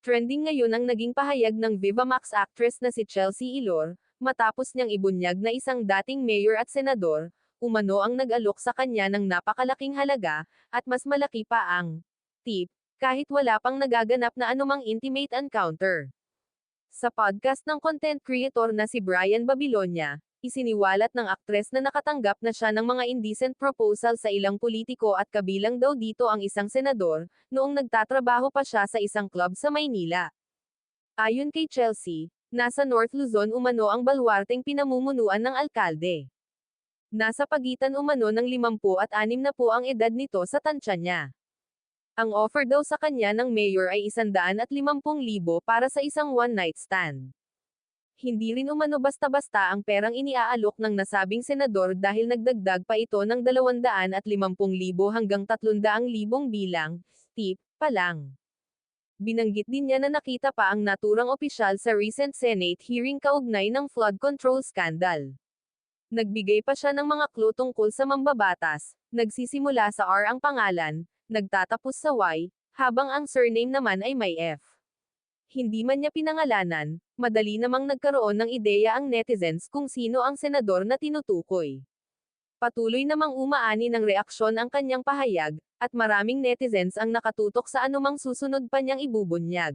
Trending ngayon ang naging pahayag ng Viva Max actress na si Chelsea Ilor, matapos niyang ibunyag na isang dating mayor at senador, umano ang nag-alok sa kanya ng napakalaking halaga, at mas malaki pa ang tip, kahit wala pang nagaganap na anumang intimate encounter. Sa podcast ng content creator na si Brian Babilonia, isiniwalat ng aktres na nakatanggap na siya ng mga indecent proposal sa ilang politiko at kabilang daw dito ang isang senador, noong nagtatrabaho pa siya sa isang club sa Maynila. Ayon kay Chelsea, nasa North Luzon umano ang balwarteng pinamumunuan ng alkalde. Nasa pagitan umano ng 50 at 60 na po ang edad nito sa tansya niya. Ang offer daw sa kanya ng mayor ay 150,000 para sa isang one-night stand. Hindi rin umano basta-basta ang perang iniaalok ng nasabing senador dahil nagdagdag pa ito ng 250,000 hanggang 300,000 bilang tip pa lang. Binanggit din niya na nakita pa ang naturang opisyal sa recent Senate hearing kaugnay ng flood control scandal. Nagbigay pa siya ng mga clue tungkol sa mambabatas, nagsisimula sa R ang pangalan, nagtatapos sa Y, habang ang surname naman ay may F. Hindi man niya pinangalanan, madali namang nagkaroon ng ideya ang netizens kung sino ang senador na tinutukoy. Patuloy namang umaani ng reaksyon ang kanyang pahayag, at maraming netizens ang nakatutok sa anumang susunod pa niyang ibubunyag.